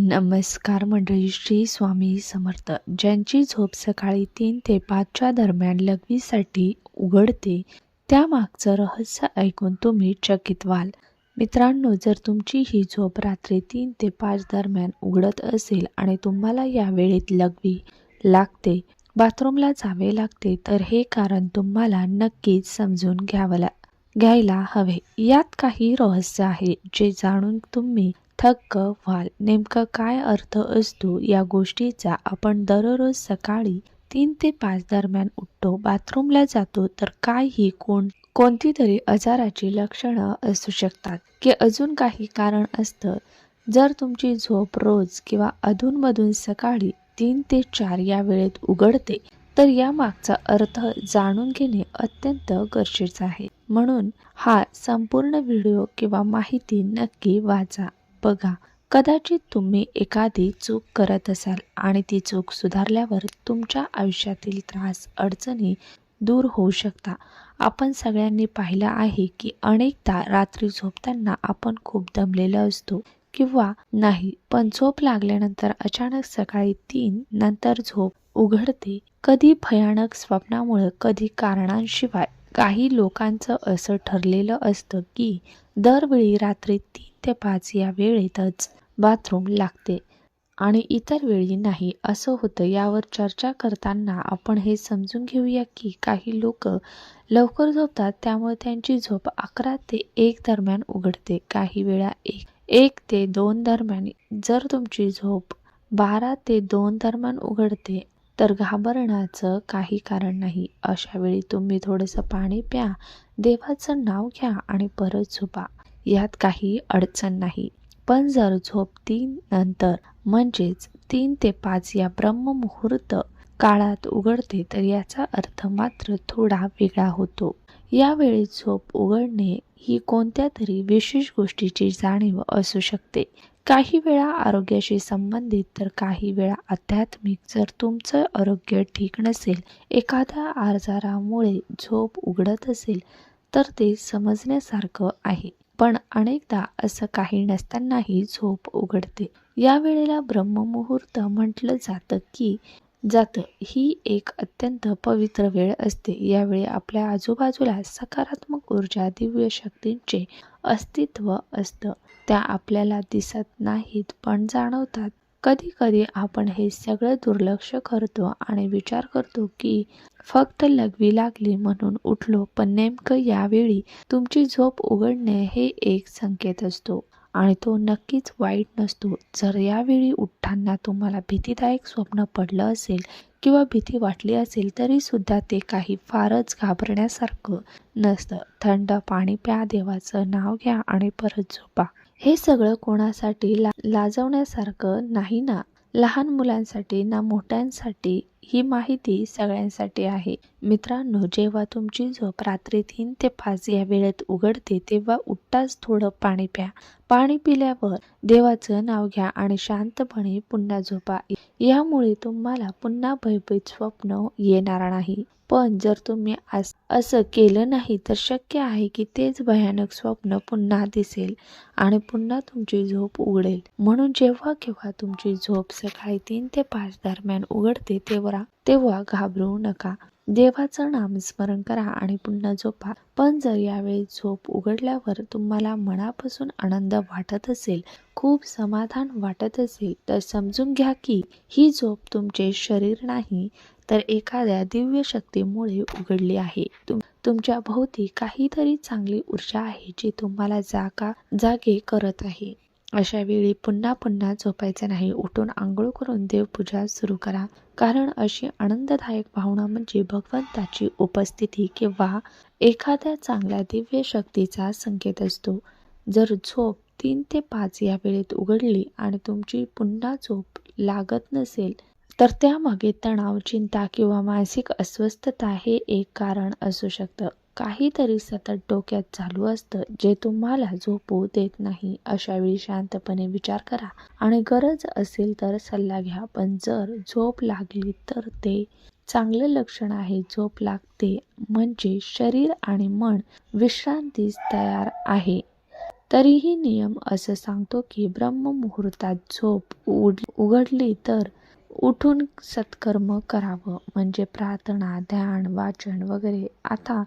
नमस्कार मंडळी श्री स्वामी समर्थ. ज्यांची झोप सकाळी तीन ते पाचच्या दरम्यान लघवीसाठी उघडते त्यामागचं रहस्य ऐकून तुम्ही चकित व्हाल. मित्रांनो जर तुमची ही झोप रात्री तीन ते पाच दरम्यान उघडत असेल आणि तुम्हाला या वेळेत लघवी लागते बाथरूमला जावे लागते तर हे कारण तुम्हाला नक्कीच समजून घ्यावं घ्यायला हवे. यात काही रहस्य आहे जे जाणून तुम्ही थक्क व्हाल नेमकं काय अर्थ असतो या गोष्टीचा आपण दररोज सकाळी तीन ते पाच दरम्यान उठतो बाथरूमला जातो तर काय ही कोण कोणती तरी आजाराची लक्षणं असू शकतात. की अजून काही कारण असतं. जर तुमची झोप रोज किंवा अधूनमधून सकाळी तीन ते चार या वेळेत उघडते तर या मागचा अर्थ जाणून घेणे अत्यंत गरजेचं आहे. म्हणून हा संपूर्ण व्हिडिओ किंवा माहिती नक्की वाचा. बघा कदाचित तुम्ही एखादी चूक करत असाल आणि ती चूक सुधारल्यावर तुमच्या आयुष्यातील त्रास अडचणी दूर होऊ शकता. आपण सगळ्यांनी पाहिलं आहे की अनेकदा रात्री झोपताना आपण खूप दमलेलं असतो किंवा नाही पण झोप लागल्यानंतर अचानक सकाळी तीन नंतर झोप उघडते. कधी भयानक स्वप्नामुळे कधी कारणांशिवाय काही लोकांचं असं ठरलेलं असतं की दरवेळी रात्री तीन ते पाच या वेळेतच बाथरूम लागते. आणि इतर वेळी नाही असं होतं यावर चर्चा करताना आपण हे समजून घेऊया की काही लोक लवकर झोपतात त्यामुळे त्यांची झोप अकरा ते एक दरम्यान उघडते. काही वेळा एक एक ते दोन दरम्यान जर तुमची झोप बारा ते दोन दरम्यान उघडते तर घाबरण्याचं काही कारण नाही. अशा वेळी तुम्ही थोडंसं पाणी प्या देवाचं नाव घ्या आणि परत झोपा. यात काही अडचण नाही. पण जर झोप तीन नंतर म्हणजेच तीन ते पाच या ब्रह्ममुहूर्त काळात उघडते तर याचा अर्थ मात्र थोडा वेगळा होतो. यावेळी झोप उघडणे ही कोणत्या तरी विशेष गोष्टीची जाणीव असू शकते. काही वेळा आरोग्याशी संबंधित तर काही वेळा आध्यात्मिक. जर तुमचं आरोग्य ठीक नसेल एखाद्या आजारामुळे झोप उघडत असेल तर ते समजण्यासारखं आहे. पण अनेकदा असं काही नसतानाही झोप उघडते. या वेळेला ब्रह्ममुहूर्त म्हटलं जातं की जातं. ही एक अत्यंत पवित्र वेळ असते. यावेळी आपल्या आजूबाजूला सकारात्मक ऊर्जा दिव्य शक्तींचे अस्तित्व असतं. त्या आपल्याला दिसत नाहीत पण जाणवतात कधी कधी आपण हे सगळं दुर्लक्ष करतो आणि विचार करतो की फक्त लघवी लागली म्हणून उठलो पण नेमकं यावेळी तुमची झोप उघडणे हे एक संकेत असतो आणि तो नक्कीच वाईट नसतो. जर यावेळी उठताना तुम्हाला भीतीदायक स्वप्न पडलं असेल किंवा भीती वाटली असेल तरी सुद्धा ते काही फारच घाबरण्यासारखं नसतं. थंड पाणी प्या देवाचं नाव घ्या आणि परत झोपा. हे सगळं कोणासाठी ला लाजवण्यासारखं नाही ना? लहान मुलांसाठी ना मोठ्यांसाठी ही माहिती सगळ्यांसाठी आहे. मित्रांनो जेव्हा तुमची झोप रात्री तीन ते पाच या वेळेत उघडते तेव्हा उठताच थोडं पाणी प्या. पाणी पिल्यावर देवाचं नाव घ्या आणि शांतपणे पुन्हा झोपा. यामुळे तुम्हाला पुन्हा भयभीत स्वप्न येणार नाही. पण जर तुम्ही असं केलं नाही तर शक्य आहे की तेच भयानक स्वप्न पुन्हा दिसेल आणि पुन्हा तुमची झोप उघडेल. म्हणून जेव्हा केव्हा तुमची झोप सकाळी तीन ते पाच दरम्यान उघडते तेव्हा तेव्हा घाबरू नका. देवाचं नामस्मरण करा आणि पुन्हा झोपा. पण जर यावेळी झोप उघडल्यावर तुम्हाला मनापासून आनंद वाटत असेल खूप समाधान वाटत असेल तर समजून घ्या की ही झोप तुमचे शरीर नाही तर एखाद्या दिव्य शक्तीमुळे उघडली आहे. तुम तुमच्या भोवती काहीतरी चांगली ऊर्जा आहे जी तुम्हाला जागा जागे करत आहे. अशा वेळी पुन्हा पुन्हा झोपायचं नाही. उठून आंघोळ करून देवपूजा सुरू करा. कारण अशी आनंददायक भावना म्हणजे भगवंताची उपस्थिती किंवा एखाद्या चांगल्या दिव्य शक्तीचा संकेत असतो. जर झोप तीन ते पाच या वेळेत उघडली आणि तुमची पुन्हा झोप लागत नसेल तर त्यामागे तणाव चिंता किंवा मानसिक अस्वस्थता हे एक कारण असू शकतं. काहीतरी सतत डोक्यात चालू असतं जे तुम्हाला झोपू देत नाही अशावेळी शांतपणे विचार करा. आणि गरज असेल तर सल्ला घ्या पण जर झोप लागली तर ते चांगलं लक्षण आहे. झोप लागते म्हणजे शरीर आणि मन विश्रांतीस तयार आहे. तरीही नियम असं सांगतो की ब्रह्ममुहूर्तात झोप उड उघडली तर उठून सत्कर्म करावं. म्हणजे प्रार्थना ध्यान वाचन वगैरे. आता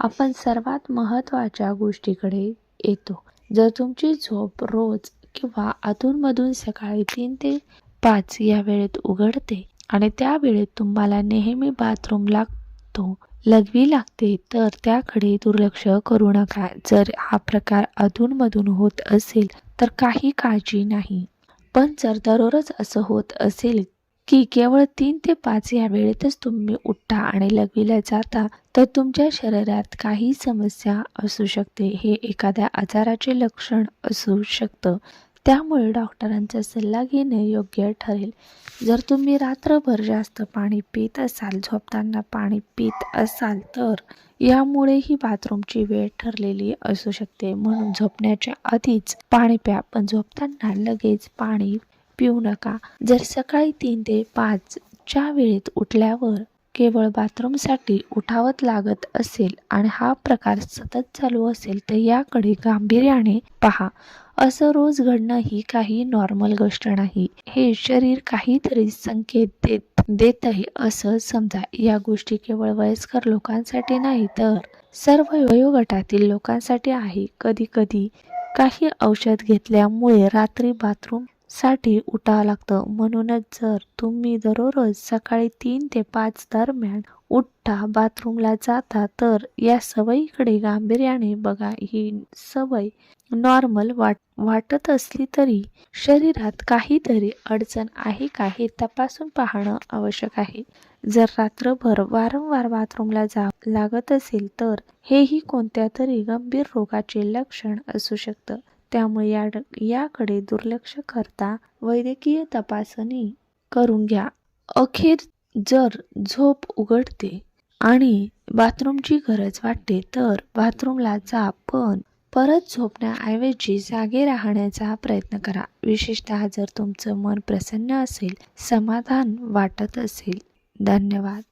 आपण सर्वात महत्त्वाच्या गोष्टीकडे येतो. जर तुमची झोप रोज किंवा अधूनमधून सकाळी तीन ते पाच या वेळेत उघडते आणि त्या वेळेत तुम्हाला नेहमी बाथरूम लागतो लघवी लागते तर त्याकडे दुर्लक्ष करू नका. जर हा प्रकार अधूनमधून होत असेल तर काही काळजी नाही. पण जर दररोज असं होत असेल की केवळ तीन ते पाच या वेळेतच तुम्ही उठता आणि लघवीला जाता तर तुमच्या शरीरात काही समस्या असू शकते. हे एखाद्या आजाराचे लक्षण असू शकतं. त्यामुळे डॉक्टरांचा सल्ला घेणे योग्य ठरेल. जर तुम्ही रात्रभर जास्त पाणी पित असाल झोपताना पाणी पित असाल तर यामुळे ही बाथरूमची वेळ ठरलेली असू शकते. म्हणून झोपण्याच्या आधीच पाणी प्या पण झोपताना लगेच पाणी पिऊ नका. जर सकाळी तीन ते पाचच्या वेळेत उठल्यावर केवळ बाथरूमसाठी उठावत लागत असेल आणि हा प्रकार सतत चालू असेल तर याकडे गांभीर्याने पहा. असं रोज घडणं ही काही नॉर्मल गोष्ट नाही. हे शरीर काहीतरी संकेत देत देत आहे असं समजा. या गोष्टी केवळ वयस्कर लोकांसाठी नाही तर सर्व वयोगटातील लोकांसाठी आहे. कधी कधी काही औषध घेतल्यामुळे रात्री बाथरूम साठी उठावं लागतं. म्हणूनच जर तुम्ही दररोज सकाळी तीन ते पाच दरम्यान उठता बाथरूमला जाता तर या सवयीकडे गांभीर्याने बघा. ही सवय नॉर्मल वाट वाटत असली तरी शरीरात काहीतरी अडचण आहे का हे तपासून पाहणं आवश्यक आहे. जर रात्रभर वारंवार बाथरूमला जा लागत असेल तर हेही कोणत्या तरी गंभीर रोगाचे लक्षण असू शकतं. त्यामुळे या याकडे दुर्लक्ष करता वैद्यकीय तपासणी करून घ्या. अखेर जर झोप उघडते आणि बाथरूमची गरज वाटते तर बाथरूमला जा पण परत झोपण्याऐवजी जागे राहण्याचा प्रयत्न करा. विशेषतः जर तुमचं मन प्रसन्न असेल समाधान वाटत असेल. धन्यवाद.